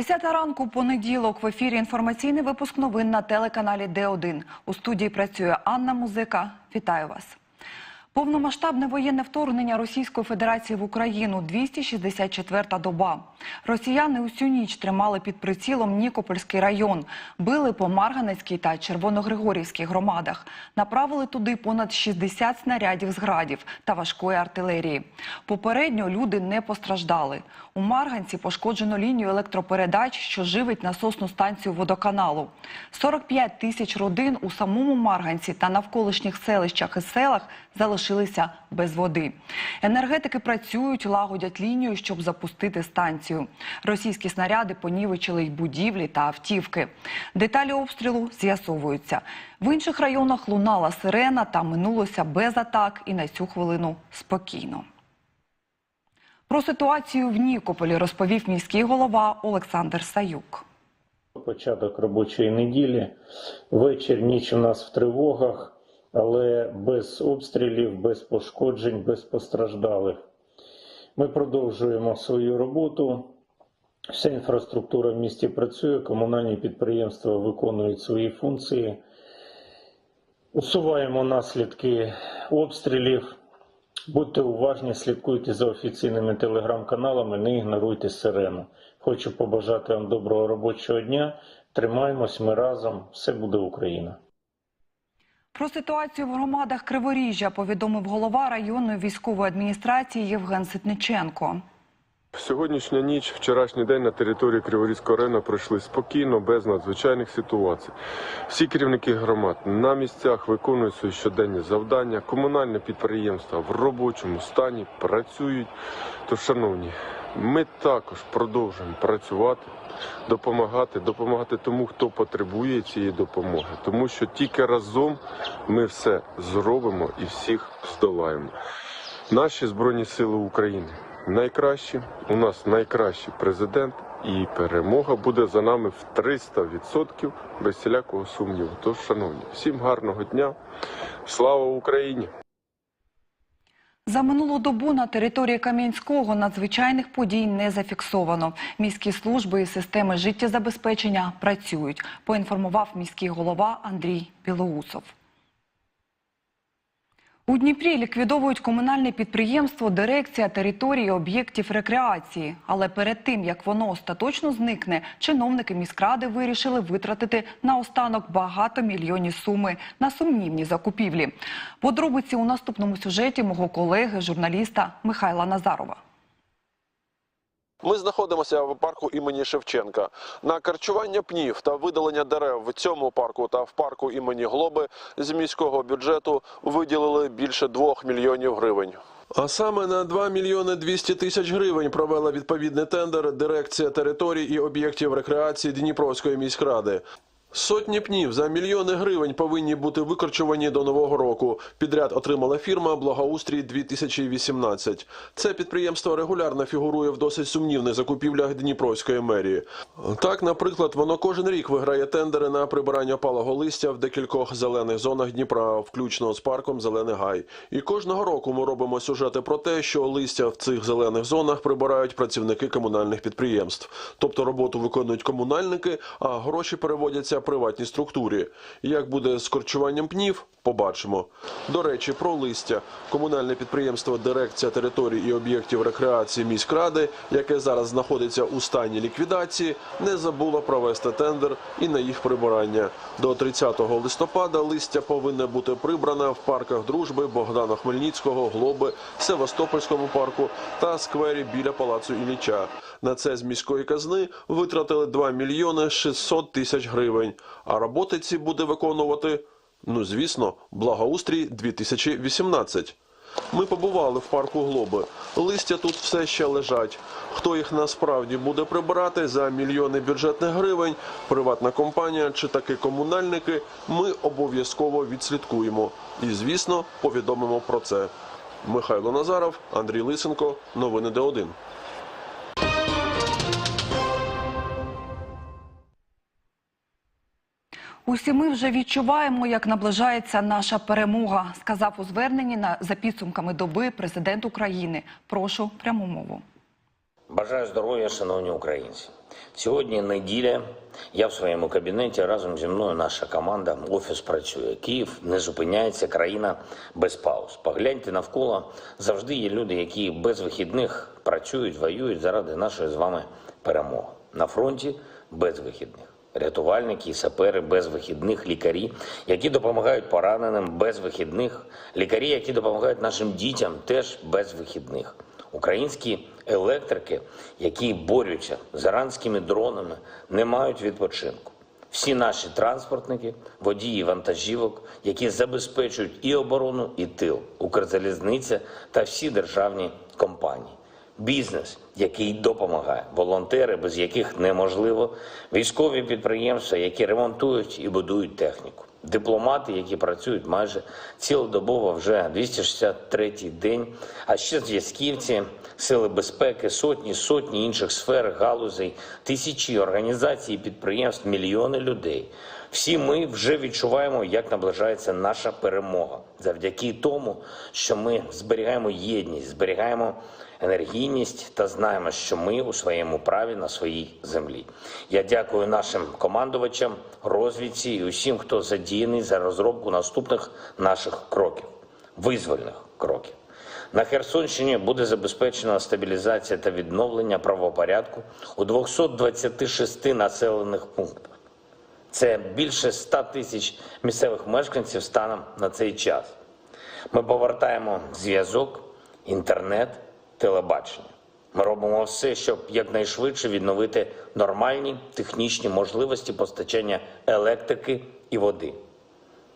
Десята ранку, понеділок, в ефірі інформаційний випуск новин на телеканалі Д1. У студії працює Анна Музика. Вітаю вас. Повномасштабне воєнне вторгнення Російської Федерації в Україну 264-та доба. Росіяни усю ніч тримали під прицілом Нікопольський район, били по Марганецькій та Червоногригорівській громадах, направили туди понад 60 снарядів з градів та важкої артилерії. Попередньо люди не постраждали. У Марганці пошкоджено лінію електропередач, що живить насосну станцію водоканалу. 45 тисяч родин у самому Марганці та навколишніх селищах і селах залишилися без води. Енергетики працюють, лагодять лінію, щоб запустити станцію. Російські снаряди понівечили й будівлі та автівки. Деталі обстрілу з'ясовуються. В інших районах лунала сирена та минулося без атак і на цю хвилину спокійно. Про ситуацію в Нікополі розповів міський голова Олександр Саюк. Початок робочої неділі. Вечір, ніч у нас в тривогах, але без обстрілів, без пошкоджень, без постраждалих. Ми продовжуємо свою роботу. Вся інфраструктура в місті працює, комунальні підприємства виконують свої функції. Усуваємо наслідки обстрілів. Будьте уважні, слідкуйте за офіційними телеграм-каналами, не ігноруйте сирену. Хочу побажати вам доброго робочого дня. Тримаємось ми разом. Все буде Україна. Про ситуацію в громадах Криворіжжя повідомив голова районної військової адміністрації Євген Ситниченко. Сьогоднішня ніч, вчорашній день на території Криворізького району пройшли спокійно, без надзвичайних ситуацій. Всі керівники громад на місцях виконують свої щоденні завдання. Комунальне підприємства в робочому стані працюють. Тож, шановні, ми також продовжуємо працювати, допомагати, допомагати тому, хто потребує цієї допомоги, тому що тільки разом ми все зробимо і всіх здолаємо. Наші збройні сили України найкращі. У нас найкращий президент, і перемога буде за нами в 300% без всілякого сумніву. Тож, шановні, всім гарного дня. Слава Україні! За минулу добу на території Кам'янського надзвичайних подій не зафіксовано. Міські служби і системи життєзабезпечення працюють, поінформував міський голова Андрій Білоусов. У Дніпрі ліквідовують комунальне підприємство Дирекція території об'єктів рекреації. Але перед тим, як воно остаточно зникне, чиновники міськради вирішили витратити на останок багато мільйонів суми на сумнівні закупівлі. Подробиці у наступному сюжеті мого колеги, журналіста Михайла Назарова. Ми знаходимося в парку імені Шевченка. На харчування пнів та видалення дерев в цьому парку та в парку імені Глоби з міського бюджету виділили більше 2 мільйонів гривень. А саме на 2 мільйони 200 тисяч гривень провела відповідний тендер дирекція територій і об'єктів рекреації Дніпровської міськради. Сотні пнів за мільйони гривень повинні бути викорчувані до нового року. Підряд отримала фірма Благоустрій 2018 Це підприємство регулярно фігурує в досить сумнівних закупівлях Дніпровської мерії. Так, наприклад, воно кожен рік виграє тендери на прибирання палого листя в декількох зелених зонах Дніпра, включно з парком Зелений Гай. І кожного року ми робимо сюжети про те, що листя в цих зелених зонах прибирають працівники комунальних підприємств. Тобто роботу виконують комунальники, а гроші переводяться приватній структурі. Як буде з корчуванням пнів, побачимо. До речі, про листя. Комунальне підприємство Дирекція територій і об'єктів рекреації міськради, яке зараз знаходиться у стані ліквідації, не забуло провести тендер і на їх прибирання. До 30 листопада листя повинне бути прибране в парках дружби Богдана Хмельницького, Глоби, Севастопольському парку та сквері біля палацу Ілліча. На це з міської казни витратили 2 мільйони 600 тисяч гривень. А роботи ці буде виконувати, ну звісно, благоустрій 2018. Ми побували в парку Глоби. Листя тут все ще лежать. Хто їх насправді буде прибирати за мільйони бюджетних гривень, приватна компанія чи таки комунальники, ми обов'язково відслідкуємо. І, звісно, повідомимо про це. Михайло Назаров, Андрій Лисенко, новини Д1. Усі ми вже відчуваємо, як наближається наша перемога, сказав у зверненні на за підсумками доби президент України. Прошу пряму мову. Бажаю здоров'я, шановні українці. Сьогодні неділя. Я в своєму кабінеті разом зі мною наша команда. Офіс працює. Київ не зупиняється, країна без пауз. Погляньте навколо. Завжди є люди, які без вихідних працюють, воюють заради нашої з вами перемоги. На фронті без вихідних. Рятувальники, сапери без вихідних, лікарі, які допомагають пораненим без вихідних, лікарі, які допомагають нашим дітям, теж без вихідних. Українські електрики, які борються з іранськими дронами, не мають відпочинку. Всі наші транспортники, водії вантажівок, які забезпечують і оборону, і тил, Укрзалізниця та всі державні компанії. Бізнес, який допомагає, волонтери, без яких неможливо, військові підприємства, які ремонтують і будують техніку, дипломати, які працюють майже цілодобово вже 263-й день, а ще зв'язківці, сили безпеки, сотні, сотні інших сфер, галузей, тисячі організацій, підприємств, мільйони людей. Всі ми вже відчуваємо, як наближається наша перемога завдяки тому, що ми зберігаємо єдність, зберігаємо енергійність та знаємо, що ми у своєму праві на своїй землі. Я дякую нашим командувачам, розвідці і усім, хто задіяний за розробку наступних наших кроків, визвольних кроків. На Херсонщині буде забезпечена стабілізація та відновлення правопорядку у 226 населених пунктах. Це більше 100 тисяч місцевих мешканців станом на цей час. Ми повертаємо зв'язок, інтернет, телебачення. Ми робимо все, щоб якнайшвидше відновити нормальні технічні можливості постачання електрики і води.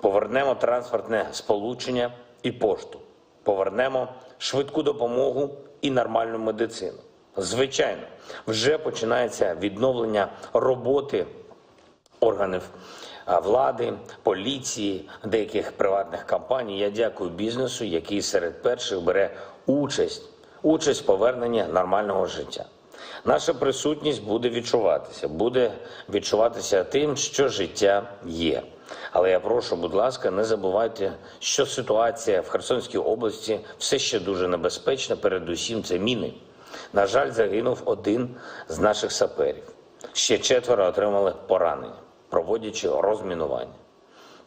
Повернемо транспортне сполучення і пошту. Повернемо швидку допомогу і нормальну медицину. Звичайно, вже починається відновлення роботи органів влади, поліції, деяких приватних компаній. Я дякую бізнесу, який серед перших бере участь, участь в поверненні нормального життя. Наша присутність буде відчуватися, буде відчуватися тим, що життя є. Але я прошу, будь ласка, не забувайте, що ситуація в Херсонській області все ще дуже небезпечна. Передусім, це міни. На жаль, загинув один з наших саперів. Ще четверо отримали поранення, проводячи розмінування.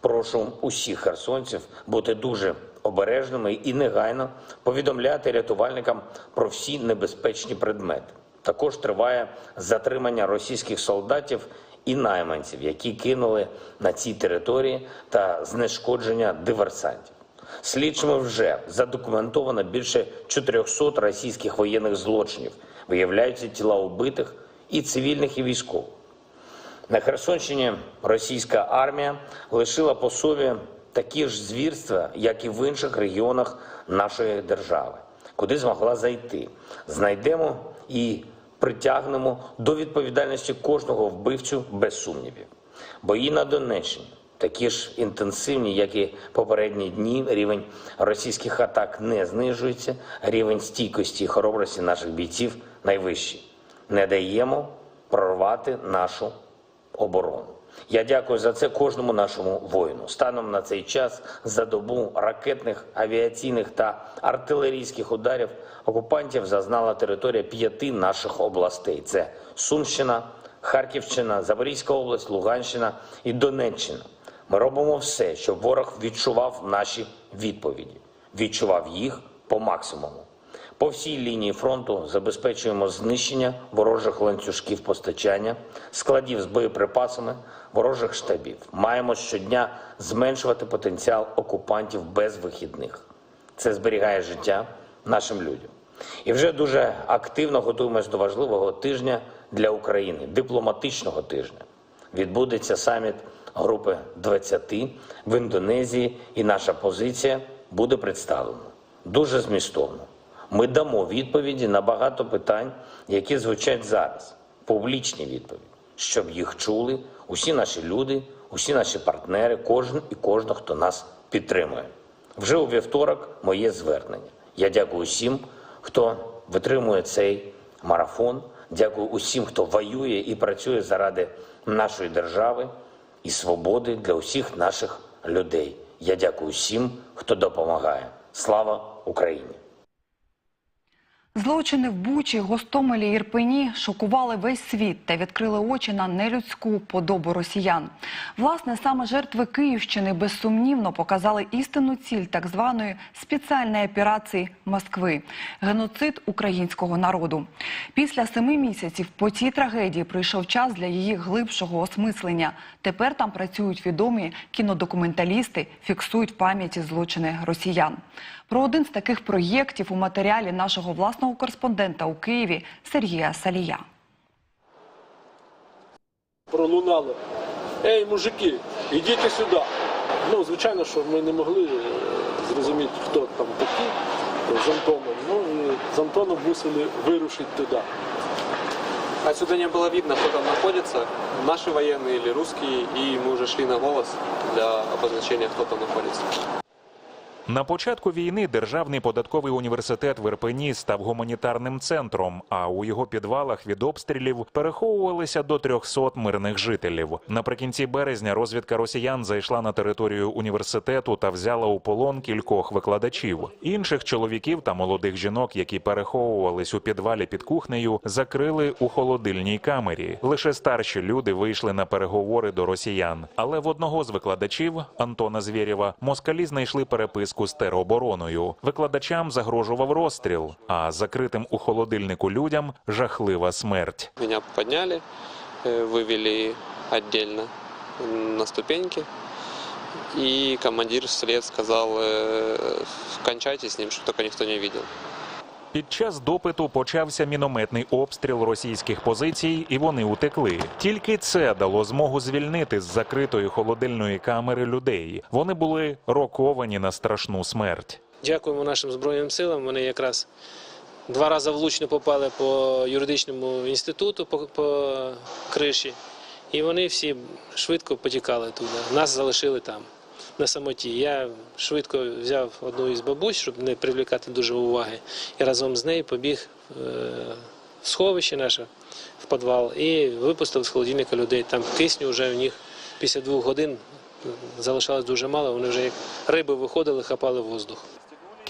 Прошу усіх херсонців бути дуже обережними і негайно повідомляти рятувальникам про всі небезпечні предмети. Також триває затримання російських солдатів і найманців, які кинули на цій території та знешкодження диверсантів. Слідчими вже задокументовано більше 400 російських воєнних злочинів. Виявляються тіла убитих і цивільних, і військових. На Херсонщині російська армія лишила по собі такі ж звірства, як і в інших регіонах нашої держави, куди змогла зайти. Знайдемо і притягнемо до відповідальності кожного вбивцю без сумнівів. Бої на Донеччині такі ж інтенсивні, як і попередні дні. Рівень російських атак не знижується. Рівень стійкості і хоробрості наших бійців найвищий. Не даємо прорвати нашу оборону. Я дякую за це кожному нашому воїну. Станом на цей час за добу ракетних, авіаційних та артилерійських ударів окупантів зазнала територія п'яти наших областей: це Сумщина, Харківщина, Запорізька область, Луганщина і Донеччина. Ми робимо все, щоб ворог відчував наші відповіді, відчував їх по максимуму. По всій лінії фронту забезпечуємо знищення ворожих ланцюжків постачання, складів з боєприпасами, ворожих штабів. Маємо щодня зменшувати потенціал окупантів без вихідних. Це зберігає життя нашим людям. І вже дуже активно готуємось до важливого тижня для України, дипломатичного тижня. Відбудеться саміт групи 20 в Індонезії, і наша позиція буде представлена дуже змістовно. Ми дамо відповіді на багато питань, які звучать зараз, публічні відповіді, щоб їх чули усі наші люди, усі наші партнери, кожен і кожна, хто нас підтримує. Вже у вівторок моє звернення. Я дякую усім, хто витримує цей марафон. Дякую усім, хто воює і працює заради нашої держави і свободи для усіх наших людей. Я дякую всім, хто допомагає. Слава Україні! Злочини в Бучі, Гостомелі Ірпені шокували весь світ та відкрили очі на нелюдську подобу росіян. Власне, саме жертви Київщини безсумнівно показали істинну ціль так званої спеціальної операції Москви геноцид українського народу. Після семи місяців по цій трагедії прийшов час для її глибшого осмислення. Тепер там працюють відомі кінодокументалісти, фіксують пам'яті злочини росіян. Про один з таких проєктів у матеріалі нашого власного кореспондента у Києві Сергія Салія. пролунало. Ей, мужики, ідіть сюди. Ну, звичайно, що ми не могли е, зрозуміти, хто там такі е, з Антоном. Ну і з Антоном мусили вирушити туди. Отсюда не было видно, кто там находится, наши военные или русские, и мы уже шли на голос для обозначения, кто там находится. На початку війни Державний податковий університет в Ірпені став гуманітарним центром, а у його підвалах від обстрілів переховувалися до 300 мирних жителів. Наприкінці березня розвідка росіян зайшла на територію університету та взяла у полон кількох викладачів. Інших чоловіків та молодих жінок, які переховувались у підвалі під кухнею, закрили у холодильній камері. Лише старші люди вийшли на переговори до росіян. Але в одного з викладачів Антона Звєрєва москалі знайшли переписку з теробороною. Викладачам загрожував розстріл, а закритим у холодильнику людям жахлива смерть. Меня подняли, э, вывели отдельно м, на ступеньки, и командир вслед сказал, э, кончайте с ним, чтобы только никто не видел. Під час допиту почався мінометний обстріл російських позицій, і вони утекли. Тільки це дало змогу звільнити з закритої холодильної камери людей. Вони були роковані на страшну смерть. Дякуємо нашим Збройним силам. Вони якраз два рази влучно попали по юридичному інституту, по, по криші. І вони всі швидко потікали туди. Нас залишили там, на самоті. Я швидко взяв одну із бабусь, щоб не привлікати дуже уваги. І разом з нею побіг е, в сховище наше, в підвал, і випустив з холодильника людей. Там кисню вже у них після двох годин залишалось дуже мало. Вони вже як риби виходили, хапали воздух.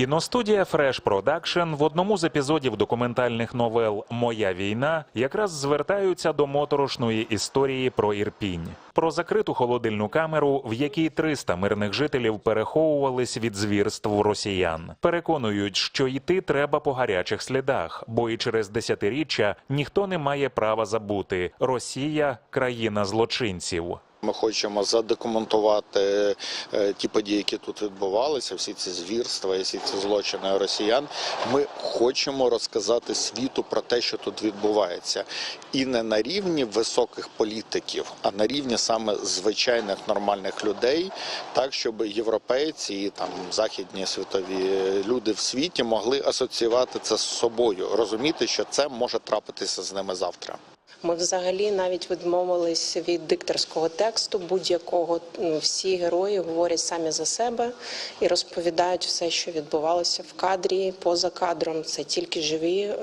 Кіностудія Fresh Production в одному з епізодів документальних новел Моя війна якраз звертаються до моторошної історії про Ірпінь, про закриту холодильну камеру, в якій 300 мирних жителів переховувались від звірств росіян. Переконують, що йти треба по гарячих слідах, бо і через десятиріччя ніхто не має права забути: Росія країна злочинців. Ми хочемо задокументувати е, ті події, які тут відбувалися, всі ці звірства, всі ці злочини росіян. Ми хочемо розказати світу про те, що тут відбувається, і не на рівні високих політиків, а на рівні саме звичайних нормальних людей, так щоб європейці і там західні світові люди в світі могли асоціювати це з собою, розуміти, що це може трапитися з ними завтра. Ми взагалі навіть відмовились від дикторського тексту будь-якого. Всі герої говорять самі за себе і розповідають все, що відбувалося в кадрі, поза кадром. Це тільки живі е,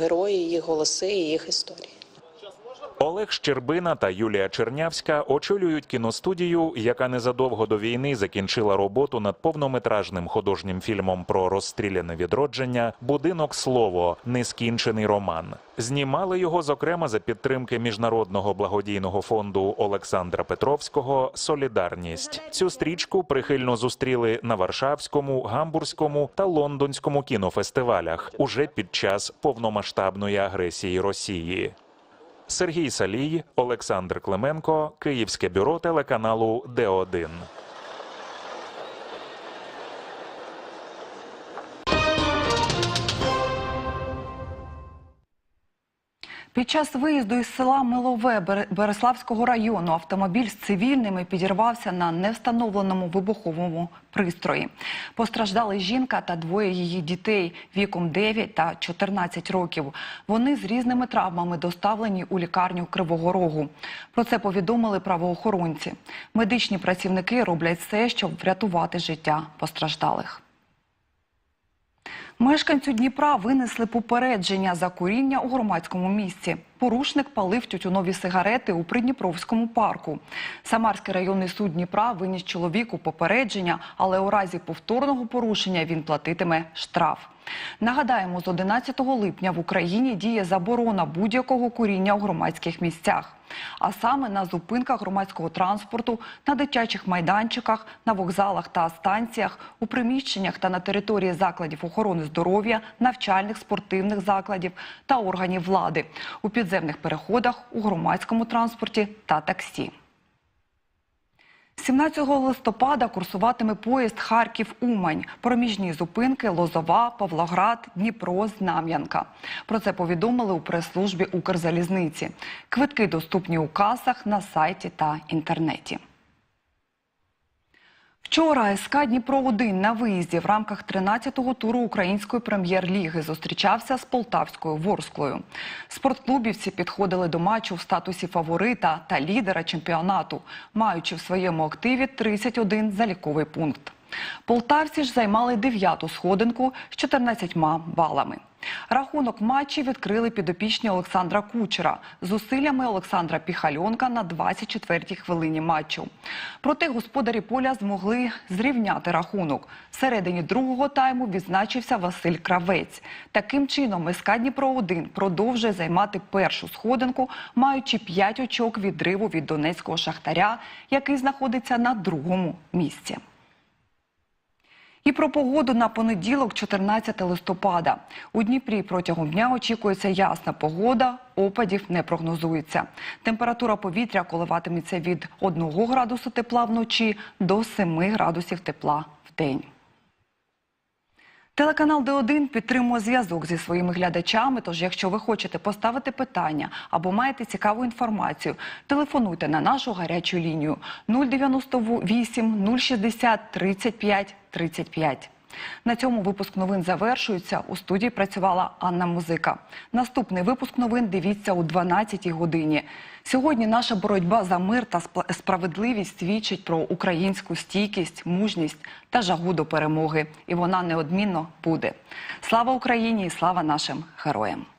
герої, їх голоси і їх історії. Олег Щербина та Юлія Чернявська очолюють кіностудію, яка незадовго до війни закінчила роботу над повнометражним художнім фільмом про розстріляне відродження Будинок слово нескінчений роман. Знімали його зокрема за підтримки міжнародного благодійного фонду Олександра Петровського Солідарність. Цю стрічку прихильно зустріли на Варшавському, Гамбурзькому та Лондонському кінофестивалях уже під час повномасштабної агресії Росії. Сергій Салій, Олександр Клименко, Київське бюро телеканалу Д1. Під час виїзду із села Милове Бере- Береславського району автомобіль з цивільними підірвався на невстановленому вибуховому пристрої. Постраждали жінка та двоє її дітей віком 9 та 14 років. Вони з різними травмами доставлені у лікарню Кривого Рогу. Про це повідомили правоохоронці. Медичні працівники роблять все, щоб врятувати життя постраждалих. Мешканцю Дніпра винесли попередження за куріння у громадському місці. Порушник палив тютюнові сигарети у Придніпровському парку. Самарський районний суд Дніпра виніс чоловіку попередження, але у разі повторного порушення він платитиме штраф. Нагадаємо, з 11 липня в Україні діє заборона будь-якого куріння у громадських місцях. А саме на зупинках громадського транспорту, на дитячих майданчиках, на вокзалах та станціях, у приміщеннях та на території закладів охорони здоров'я, навчальних, спортивних закладів та органів влади, у підземних переходах, у громадському транспорті та таксі. 17 листопада курсуватиме поїзд Харків-Умань. Проміжні зупинки Лозова, Павлоград, Дніпро, Знам'янка. Про це повідомили у прес-службі Укрзалізниці. Квитки доступні у касах на сайті та інтернеті. Вчора СК Дніпро-1 на виїзді в рамках 13-го туру української прем'єр-ліги зустрічався з полтавською Ворсклою. Спортклубівці підходили до матчу в статусі фаворита та лідера чемпіонату, маючи в своєму активі 31 заліковий пункт. Полтавці ж займали дев'яту сходинку з 14 балами. Рахунок матчі відкрили підопічні Олександра Кучера з зусиллями Олександра Піхальонка на 24-й хвилині матчу. Проте господарі поля змогли зрівняти рахунок. Всередині другого тайму відзначився Василь Кравець. Таким чином, СК Дніпро-1 продовжує займати першу сходинку, маючи 5 очок відриву від донецького шахтаря, який знаходиться на другому місці. І про погоду на понеділок, 14 листопада. У Дніпрі протягом дня очікується ясна погода, опадів не прогнозується. Температура повітря коливатиметься від 1 градусу тепла вночі до 7 градусів тепла в день. Телеканал Д1 підтримує зв'язок зі своїми глядачами. Тож, якщо ви хочете поставити питання або маєте цікаву інформацію, телефонуйте на нашу гарячу лінію 098 060 35 35. На цьому випуск новин завершується. У студії працювала Анна Музика. Наступний випуск новин дивіться у 12-й годині. Сьогодні наша боротьба за мир та справедливість свідчить про українську стійкість, мужність та жагу до перемоги. І вона неодмінно буде. Слава Україні і слава нашим героям!